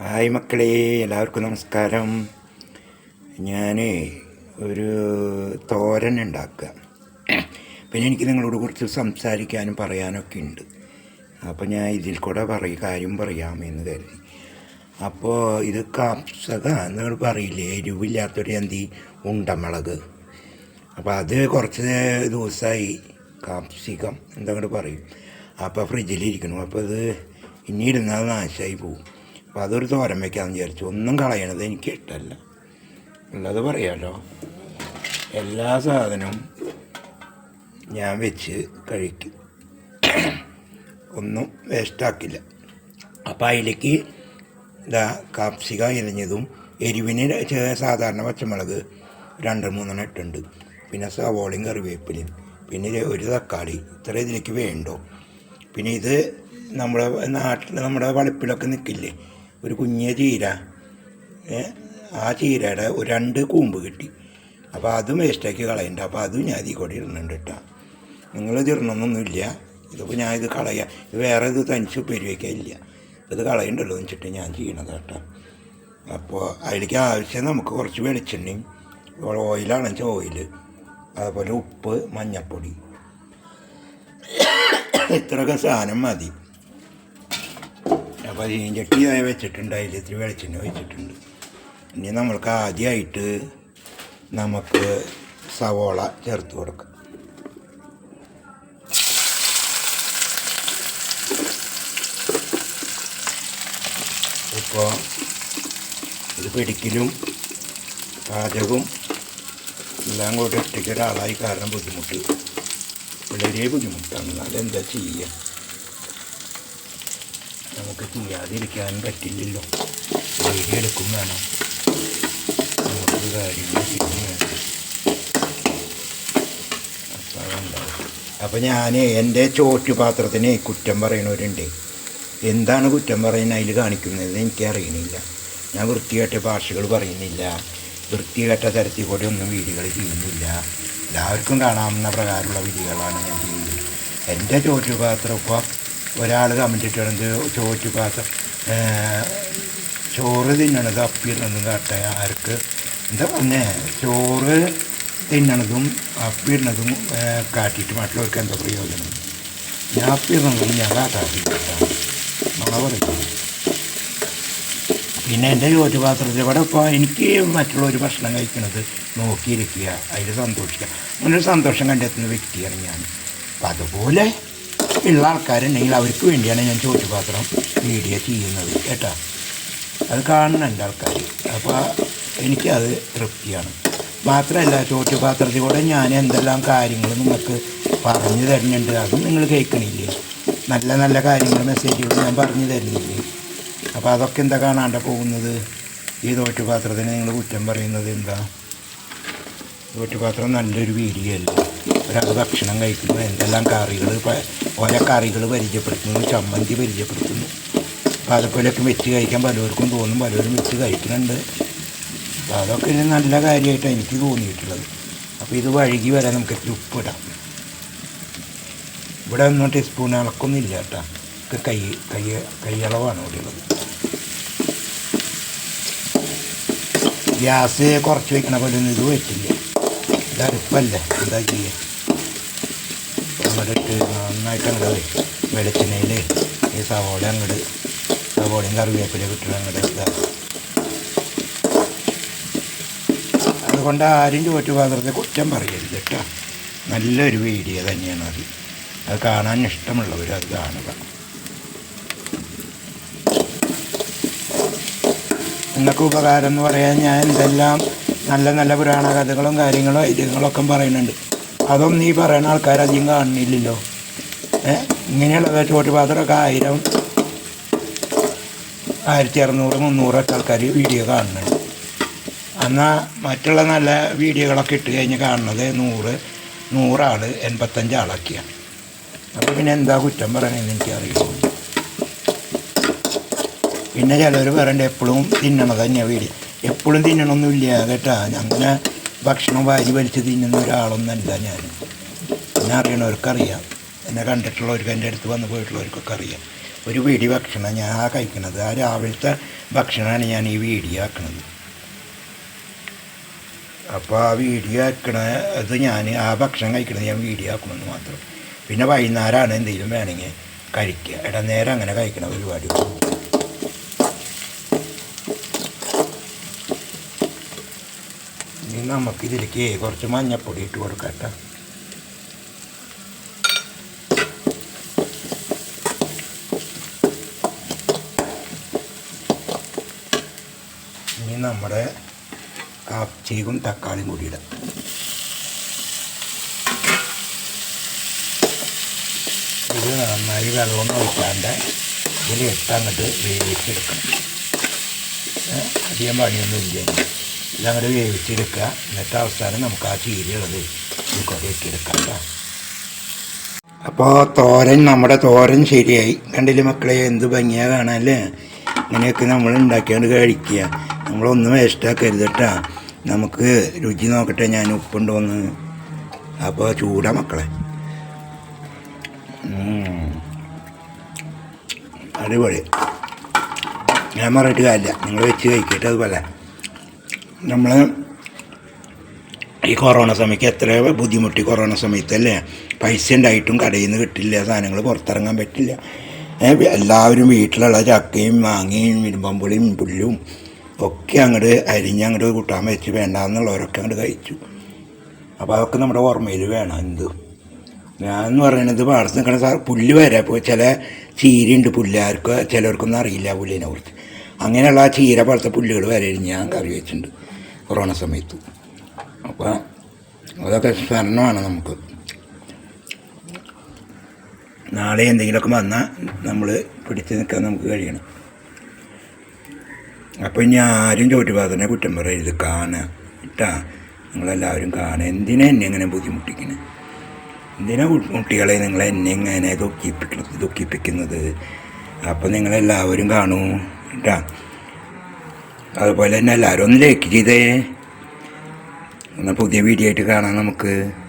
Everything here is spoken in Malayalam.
ഹായ് മക്കളെ എല്ലാവർക്കും നമസ്കാരം. ഞാൻ ഒരു തോരൻ ഉണ്ടാക്കുക. പിന്നെ എനിക്ക് നിങ്ങളോട് കുറച്ച് സംസാരിക്കാനും പറയാനൊക്കെ ഉണ്ട്. അപ്പോൾ ഞാൻ ഇതിൽ കൂടെ പറയും കാര്യം പറയാമെന്ന് കരുതി. അപ്പോൾ ഇത് കാപ്സക നിങ്ങൾ പറയില്ലേ എരിവില്ലാത്തൊരു എന്തി ഉണ്ടമുളക്. അപ്പോൾ അത് കുറച്ച് ദിവസമായി കാപ്സികം എന്താ പറയും. അപ്പോൾ ഫ്രിഡ്ജിലിരിക്കണം അപ്പോൾ ഇത് ഇനി ഇരുന്നാൽ നാശമായി പോകും അപ്പോൾ അതൊരു തോരൻ വയ്ക്കാമെന്ന് വിചാരിച്ചു. ഒന്നും കളയണത് എനിക്ക് ഇഷ്ടമല്ല ഉള്ളത് പറയാമല്ലോ എല്ലാ സാധനവും ഞാൻ വെച്ച് കഴിക്കും. ഒന്നും വേസ്റ്റാക്കില്ല അപ്പോൾ അതിലേക്ക് ഇതാ കാപ്സിക എരിഞ്ഞതും എരിവിന് സാധാരണ പച്ചമുളക് രണ്ട് മൂന്നെണ്ണം ഇട്ടുണ്ട് പിന്നെ സവോളയും കറിവേപ്പിലയും. പിന്നെ ഒരു തക്കാളി. ഇത്ര ഇതിലേക്ക് വേണ്ടോ? പിന്നെ ഇത് നമ്മുടെ നാട്ടിൽ നമ്മുടെ വളപ്പിലൊക്കെ നിൽക്കില്ലേ ഒരു കുഞ്ഞ ചീര. ആ ചീരയുടെ ഒരു രണ്ട് കൂമ്പ് കിട്ടി. അപ്പോൾ അതും വേസ്റ്റാക്കി കളയണ്ട. അപ്പോൾ അതും ഞാൻ ഇതിൽ കൂടെ ഇടുന്നുണ്ട് കേട്ടോ നിങ്ങൾ ഇടണമെന്നൊന്നുമില്ല ഇതിപ്പോൾ ഞാൻ ഇത് കളയാം. വേറെ ഇത് തനിച്ച് ഉപ്പേരി വയ്ക്കാനില്ല ഇത് കളയണ്ടല്ലോ എന്ന് വെച്ചിട്ട് ഞാൻ ചെയ്യണത് കേട്ടോ അപ്പോൾ അതിലേക്ക് ആവശ്യം നമുക്ക് കുറച്ച് വെളിച്ചെണ്ണയും ഓയിലാണെന്ന് വെച്ചാൽ ഓയിൽ അതുപോലെ ഉപ്പ് മഞ്ഞൾപ്പൊടി ഇത്രയൊക്കെ സാധനം മതി. അപ്പോൾ ചീഞ്ചട്ടി ആയി വെച്ചിട്ടുണ്ട്. അതിൽ ഇത്തിരി വെളിച്ചെണ്ണ വെച്ചിട്ടുണ്ട് ഇനി നമ്മൾക്ക് ആദ്യമായിട്ട് നമുക്ക് സവോള ചേർത്ത് കൊടുക്കാം. ഇപ്പോൾ ഇത് പിടിക്കലും പാചകവും എല്ലാം കൂടി ഒറ്റയ്ക്ക് ഒരാളായി കാരണം ബുദ്ധിമുട്ട്. വളരെ ബുദ്ധിമുട്ടാണ്. അതെന്താ ചെയ്യുക നമുക്ക് ചെയ്യാതിരിക്കാൻ പറ്റില്ലല്ലോ. വീഡിയോ എടുക്കും വേണം. നമുക്കൊരു കാര്യങ്ങൾ ഞാൻ എന്റെ ചോറ്റുപാത്രത്തിന് കുറ്റം പറയണവരുണ്ട് എന്താണ് കുറ്റം പറയുന്നത്? അതിൽ കാണിക്കുന്നത് എനിക്കറിയണില്ല ഞാൻ വൃത്തികെട്ട ഭാഷകൾ പറയുന്നില്ല. വൃത്തികെട്ട തരത്തിൽ കൂടെ ഒന്നും വീഡിയോകൾ ചെയ്യുന്നില്ല. എല്ലാവർക്കും കാണാവുന്ന പ്രകാരമുള്ള വീഡിയോകളാണ് ഞാൻ ചെയ്യുന്നത്. എന്റെ ചോറ്റുപാത്രം ഇപ്പോൾ ഒരാൾ കമന്റ് ഇട്ടിട്ടുണ്ട് ചോറ്റുപാത്രം ഏ, ചോറ് തിന്നണത് അപ്പിടുന്നതും കാട്ടെ ആർക്ക്? എന്താ പറഞ്ഞേ? ചോറ് തിന്നണതും അപ്പിടുന്നതും ഏ, കാട്ടിയിട്ട് മറ്റുള്ളവർക്ക് എന്താ പ്രയോജനം? ഞാൻ അപ്പിടണതും ഞാൻ കാട്ടാറില്ല. പറയും പിന്നെ എന്റെ ചോറ്റു പാത്രത്തിൽ ഇവിടെ ഇപ്പോൾ എനിക്ക് മറ്റുള്ളവർ ഭക്ഷണം കഴിക്കുന്നത് നോക്കിയിരിക്കുക. അതിൽ സന്തോഷിക്കുക. അങ്ങനെ ഒരു സന്തോഷം കണ്ടെത്തുന്ന വ്യക്തിയാണ് ഞാൻ. അപ്പം അതുപോലെ ഉള്ള ആൾക്കാരുണ്ടെങ്കിൽ അവർക്ക് വേണ്ടിയാണ് ഞാൻ ചോറ്റുപാത്രം വീഡിയോ ചെയ്യുന്നത് കേട്ടോ. അത് കാണുന്നുണ്ട് ആൾക്കാർ അപ്പോൾ എനിക്കത് തൃപ്തിയാണ്. മാത്രമല്ല ചോറ്റുപാത്രത്തിൽ കൂടെ ഞാൻ എന്തെല്ലാം കാര്യങ്ങൾ നിങ്ങൾക്ക് പറഞ്ഞു തരുന്നുണ്ട് അതും നിങ്ങൾ കേൾക്കണില്ലേ? നല്ല നല്ല കാര്യങ്ങൾ മെസ്സേജുകൾ ഞാൻ പറഞ്ഞു തരുന്നില്ലേ? അപ്പോൾ അതൊക്കെ എന്താ കാണാണ്ട പോകുന്നത്? ഈ തോറ്റുപാത്രത്തിന് നിങ്ങൾ കുറ്റം പറയുന്നത് എന്താ? തോറ്റുപാത്രം നല്ലൊരു വീഡിയോ അല്ലേ? ഭക്ഷണം കഴിക്കുന്നു. എന്തെല്ലാം കറികൾ ഓരോ കറികൾ പരിചയപ്പെടുത്തുന്നു ചമ്മന്തി പരിചയപ്പെടുത്തുന്നു. അപ്പോൾ അതുപോലെയൊക്കെ വെച്ച് കഴിക്കാൻ പലവർക്കും തോന്നും പലവരും വെച്ച് കഴിക്കുന്നുണ്ട്. അപ്പോൾ അതൊക്കെ ഒരു നല്ല കാര്യമായിട്ടാണ് എനിക്ക് തോന്നിയിട്ടുള്ളത്. അപ്പോൾ ഇത് വഴുകി വരാൻ നമുക്ക് ഇത്തിരി ഇടാം ഇവിടെ ഒന്നും ടീസ്പൂൺ ഇളക്കൊന്നുമില്ല കേട്ടോ. ഒക്കെ കൈ കൈ കൈയളവാണ് ഇവിടെ ഉള്ളത്. ഗ്യാസ് കുറച്ച് വെക്കണ പോലെ ഒന്നും ഇത് വെച്ചില്ല. ഇത് അടുപ്പല്ലേ? എന്താ ചെയ്യുക ഇട്ട് നന്നായിട്ട് അങ്ങോട്ട് വെളിച്ചെണ്ണയിൽ ഈ സവോള അങ്ങോട്ട് സവോളയും കറിവേപ്പിലയും ഇട്ടിട്ട് അങ്ങോട്ട് അതുകൊണ്ട് ആരും ചോറ്റുപാത്രത്തെ കുറ്റം പറയരുത് കേട്ടോ. നല്ലൊരു വീഡിയോ തന്നെയാണ് അത്. അത് കാണാൻ ഇഷ്ടമുള്ളവർ അത് കാണുക. നിങ്ങൾക്ക് ഉപകാരം എന്ന് പറയാൻ ഞാൻ എന്തെല്ലാം നല്ല നല്ല പുരാണ കഥകളും കാര്യങ്ങളും ഐതിഹ്യങ്ങളൊക്കെ പറയുന്നുണ്ട്. അതൊന്നും ഈ പറയുന്ന ആൾക്കാർ അധികം കാണുന്നില്ലല്ലോ. ഏ? ഇങ്ങനെയുള്ള ചോറ്റുപാത്രമൊക്കെ ആയിരം ആയിരത്തി അറുന്നൂറ് മുന്നൂറൊക്കെ ആൾക്കാർ വീഡിയോ കാണുന്നുണ്ട്. എന്നാൽ മറ്റുള്ള നല്ല വീഡിയോകളൊക്കെ ഇട്ട് കഴിഞ്ഞ് കാണുന്നത് നൂറ് നൂറാൾ എൺപത്തഞ്ച് ആളൊക്കെയാണ് അപ്പോൾ പിന്നെ എന്താ കുറ്റം പറയണമെന്ന് എനിക്കറിയില്ല. പിന്നെ ചിലർ പറയണ്ട എപ്പോഴും തിന്നണത് തന്നെയാണ് വീഡിയോ. എപ്പോഴും തിന്നണമൊന്നുമില്ല കേട്ടാ. അങ്ങനെ ഭക്ഷണം വാരി വലിച്ച് തിന്നുന്ന ഒരാളൊന്നല്ല ഞാൻ. എന്നെ അറിയണവർക്കറിയാം. എന്നെ കണ്ടിട്ടുള്ളവർക്ക് എന്റെ അടുത്ത് വന്ന് പോയിട്ടുള്ളവർക്കൊക്കെ അറിയാം. ഒരു വീടി ഭക്ഷണം ഞാൻ ആ കഴിക്കണത്. ആ രാവിലത്തെ ഭക്ഷണമാണ് ഞാൻ ഈ വീഡിയോ ആക്കണത് അപ്പോൾ ആ വീഡിയോ ആക്കണ അത് ഞാൻ ആ ഭക്ഷണം കഴിക്കണത് ഞാൻ വീഡിയോ ആക്കുമെന്ന് മാത്രം. പിന്നെ വൈകുന്നേരമാണ് എന്തെങ്കിലും വേണമെങ്കിൽ കഴിക്കുക. ഇടനേരം അങ്ങനെ കഴിക്കണ പരിപാടി ഇനി നമുക്ക് ഇതിലേക്ക് കുറച്ച് മഞ്ഞപ്പൊടി ഇട്ട് കൊടുക്കാം ഇനി നമ്മുടെ കാപ്സിക്കും തക്കാളിയും കൂടി ഇടാം. ഇത് നന്നായി വെള്ളം ഒഴിക്കാണ്ട് ഇതിൽ അങ്ങോട്ട് വേവിച്ചെടുക്കണം. അധികം പണിയൊന്നും ഇല്ല. ഇതങ്ങോട്ട് വേവിച്ചെടുക്കുക. എന്നിട്ട് അവസാനം നമുക്ക് ആ ചീരയുള്ളത് കേട്ടോ അപ്പോൾ തോരൻ നമ്മുടെ തോരൻ ശരിയായി. കണ്ടില്ലേ മക്കളെ എന്ത് ഭംഗിയാ കാണാനല്ലേ ഇങ്ങനെയൊക്കെ നമ്മൾ ഉണ്ടാക്കിയാണ്ട് കഴിക്കുക. നമ്മളൊന്നും വേസ്റ്റാക്കരുത് കേട്ടോ നമുക്ക് രുചി നോക്കട്ടെ ഞാൻ ഉപ്പുണ്ടോന്ന്. അപ്പോൾ ചൂടാ മക്കളെ. അടിപൊളി. ഞാൻ പറഞ്ഞിട്ട് കാര്യമില്ല. നിങ്ങൾ വെച്ച് കഴിക്കട്ടെ അതുപോലെ. നമ്മൾ ഈ കൊറോണ സമയത്ത് എത്ര ബുദ്ധിമുട്ടി കൊറോണ സമയത്തല്ലേ? പൈസ ഉണ്ടായിട്ടും കടയിൽ നിന്ന് കിട്ടില്ല സാധനങ്ങൾ പുറത്തിറങ്ങാൻ പറ്റില്ല. എല്ലാവരും വീട്ടിലുള്ള ചക്കയും മാങ്ങയും ഇരുമ്പമ്പുളിയും പുല്ലും ഒക്കെ അങ്ങോട്ട് അരിഞ്ഞ് അങ്ങോട്ട് കൂട്ടാൻ വെച്ച് വേണ്ടാന്നുള്ളവരൊക്കെ അങ്ങോട്ട് കഴിച്ചു. അപ്പോൾ അതൊക്കെ നമ്മുടെ ഓർമ്മയിൽ വേണം എന്ത്? ഞാൻ എന്ന് പറയുന്നത് പാടത്ത് നിൽക്കണ സാർ പുല്ല് വരെ ഇപ്പോൾ ചില ചീരയുണ്ട് പുല്ലാർക്ക് ചിലർക്കൊന്നും അറിയില്ല പുല്ലിനെ കുറിച്ച്. അങ്ങനെയുള്ള ആ ചീര പോലത്തെ പുല്ലുകൾ വരെ ഞാൻ കറി വെച്ചിട്ടുണ്ട്. കൊറോണ സമയത്ത്. അപ്പോൾ അതൊക്കെ സ്മരണമാണ് നമുക്ക്. നാളെ എന്തെങ്കിലുമൊക്കെ വന്നാൽ നമ്മൾ പിടിച്ച് നിൽക്കാൻ നമുക്ക് കഴിയണം. അപ്പോൾ ഇനി ആരും ചോറ്റുപാതനെ കുറ്റം പറയരുത്. കാണുക ഇട്ടാ നിങ്ങളെല്ലാവരും കാണുക എന്തിനാ എന്നെ ഇങ്ങനെ ബുദ്ധിമുട്ടിക്കണേ? എന്തിനാ കുട്ടികളെ നിങ്ങൾ എന്നെ ഇങ്ങനെ ദുഃഖിപ്പിക്കുന്നത് ദുഃഖിപ്പിക്കുന്നത്? അപ്പോൾ നിങ്ങളെല്ലാവരും കാണൂ. കേട്ടാ അതുപോലെ തന്നെ എല്ലാവരും ഒന്ന് ലൈക്ക് ചെയ്തേ. എന്നാൽ പുതിയ വീഡിയോ ആയിട്ട് കാണാം നമുക്ക്.